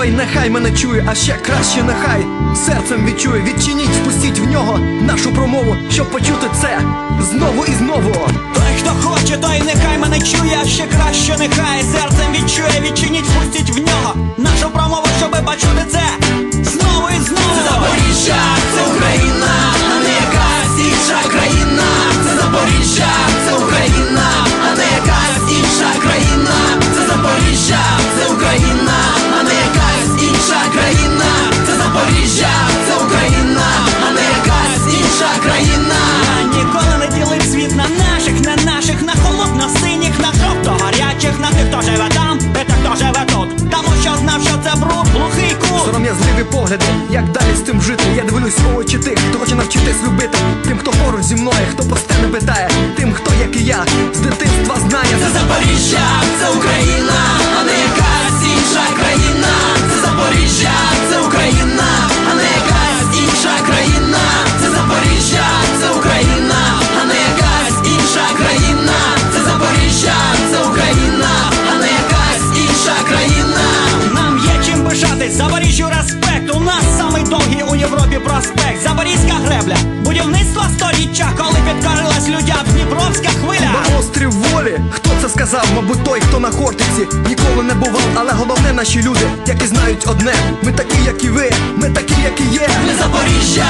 той нехай мене чує, а ще краще нехай серцем відчує, відчиніть, впустіть в нього нашу промову, щоб почути це знову і знову. Той, хто хоче, той нехай мене чує, а ще краще нехай серцем відчує, відчиніть, впустіть в нього нашу промову, щоб почути це кут. Сором'язливі погляди, як далі з цим жити? Я дивлюсь у очі тих, хто хоче навчитись любити. Тим, хто поруч зі мною, хто довгий у Європі проспект. Запорізька гребля, будівництво сторіччя, коли підкорилась людям Дніпровська хвиля. На острів волі, хто це сказав? Мабуть, той, хто на кортиці ніколи не бував, але головне наші люди, які знають одне. Ми такі, як і ви, ми такі, як і є. Ми Запоріжжя,